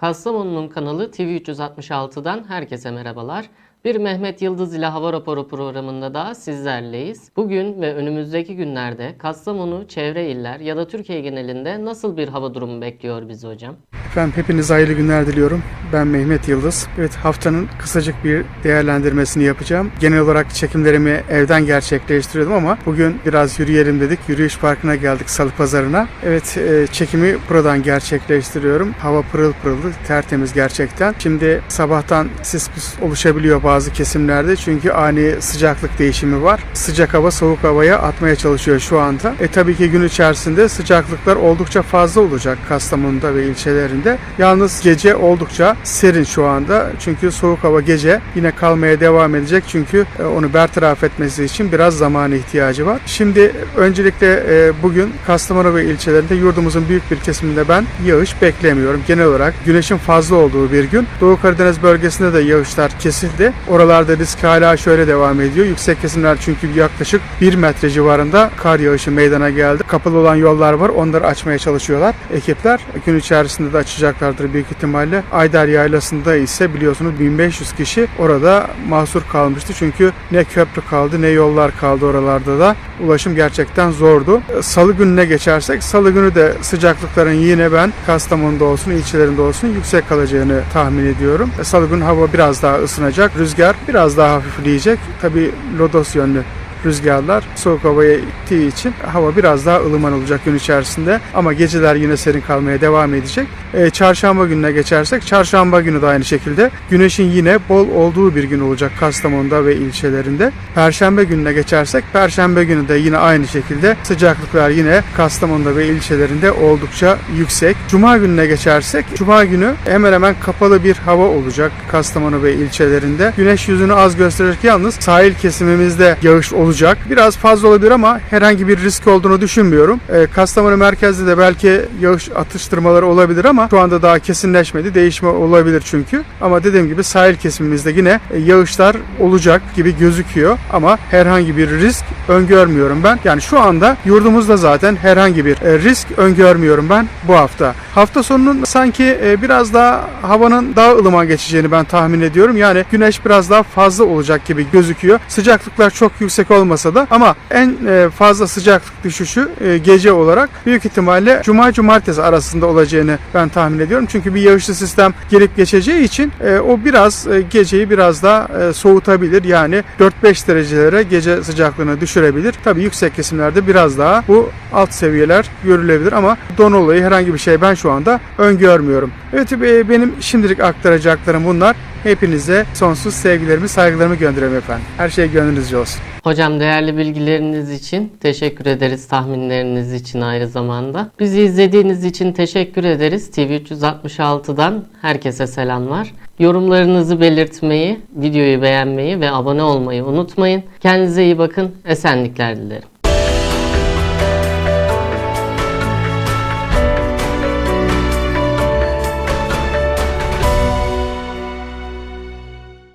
Kastamonu'nun kanalı TV366'dan herkese merhabalar. Bir Mehmet Yıldız ile Hava Raporu programında da sizlerleyiz. Bugün ve önümüzdeki günlerde Kastamonu, çevre iller ya da Türkiye genelinde nasıl bir hava durumu bekliyor bizi hocam? Efendim hepinize hayırlı günler diliyorum. Ben Mehmet Yıldız. Evet haftanın kısacık bir değerlendirmesini yapacağım. Genel olarak çekimlerimi evden gerçekleştiriyordum ama bugün biraz yürüyelim dedik. Yürüyüş parkına geldik Salı Pazarı'na. Evet e, çekimi buradan gerçekleştiriyorum. Hava pırıl pırıldı, tertemiz gerçekten. Şimdi sabahtan sis pus oluşabiliyor bazı kesimlerde çünkü ani sıcaklık değişimi var. Sıcak hava soğuk havaya atmaya çalışıyor şu anda. E tabii ki gün içerisinde sıcaklıklar oldukça fazla olacak Kastamonu'da ve ilçelerinde. Yalnız gece oldukça serin şu anda. Çünkü soğuk hava gece yine kalmaya devam edecek. Çünkü e, onu bertaraf etmesi için biraz zamana ihtiyacı var. Şimdi öncelikle e, bugün Kastamonu ve ilçelerinde yurdumuzun büyük bir kesiminde ben yağış beklemiyorum. Genel olarak güneşin fazla olduğu bir gün. Doğu Karadeniz bölgesinde de yağışlar kesildi. Oralarda risk hala şöyle devam ediyor. Yüksek kesimler çünkü yaklaşık 1 metre civarında kar yağışı meydana geldi. Kapalı olan yollar var. Onları açmaya çalışıyorlar. Ekipler gün içerisinde de açacaklardır büyük ihtimalle. Ayder Yaylası'nda ise biliyorsunuz 1500 kişi orada mahsur kalmıştı. Çünkü ne köprü kaldı ne yollar kaldı oralarda da. Ulaşım gerçekten zordu. Salı gününe geçersek salı günü de sıcaklıkların yine ben Kastamonu'da olsun ilçelerinde olsun yüksek kalacağını tahmin ediyorum. Salı günü hava biraz daha ısınacak. Rüzgar biraz daha hafifleyecek. Tabi lodos yönlü rüzgarlar soğuk havaya ittiği için hava biraz daha ılıman olacak gün içerisinde ama geceler yine serin kalmaya devam edecek. Ee, çarşamba gününe geçersek çarşamba günü de aynı şekilde güneşin yine bol olduğu bir gün olacak Kastamonu'da ve ilçelerinde. Perşembe gününe geçersek perşembe günü de yine aynı şekilde sıcaklıklar yine Kastamonu'da ve ilçelerinde oldukça yüksek. Cuma gününe geçersek cuma günü hemen hemen kapalı bir hava olacak Kastamonu ve ilçelerinde. Güneş yüzünü az gösterir yalnız sahil kesimimizde yağış olacak. Biraz fazla olabilir ama herhangi bir risk olduğunu düşünmüyorum. Ee, Kastamonu merkezde de belki yağış atıştırmaları olabilir ama şu anda daha kesinleşmedi. Değişme olabilir çünkü. Ama dediğim gibi sahil kesimimizde yine e, yağışlar olacak gibi gözüküyor ama herhangi bir risk öngörmüyorum ben. Yani şu anda yurdumuzda zaten herhangi bir e, risk öngörmüyorum ben bu hafta. Hafta sonunun sanki e, biraz daha havanın daha ılıman geçeceğini ben tahmin ediyorum. Yani güneş biraz daha fazla olacak gibi gözüküyor. Sıcaklıklar çok yüksek olmasa da ama en e, fazla sıcaklık düşüşü e, gece olarak büyük ihtimalle cuma cumartesi arasında olacağını ben tahmin ediyorum. Çünkü bir yağışlı sistem gelip geçeceği için e, o biraz geceyi biraz daha soğutabilir. Yani 4-5 derecelere gece sıcaklığını düşürebilir. Tabii yüksek kesimlerde biraz daha bu alt seviyeler görülebilir ama don olayı herhangi bir şey ben şu anda öngörmüyorum. Evet benim şimdilik aktaracaklarım bunlar. Hepinize sonsuz sevgilerimi, saygılarımı gönderiyorum efendim. Her şey gönlünüzce olsun. Hocam değerli bilgileriniz için teşekkür ederiz. Tahminleriniz için ayrı zamanda. Bizi izlediğiniz için teşekkür ederiz. TV366'dan herkese selamlar. Yorumlarınızı belirtmeyi, videoyu beğenmeyi ve abone olmayı unutmayın. Kendinize iyi bakın. Esenlikler dilerim.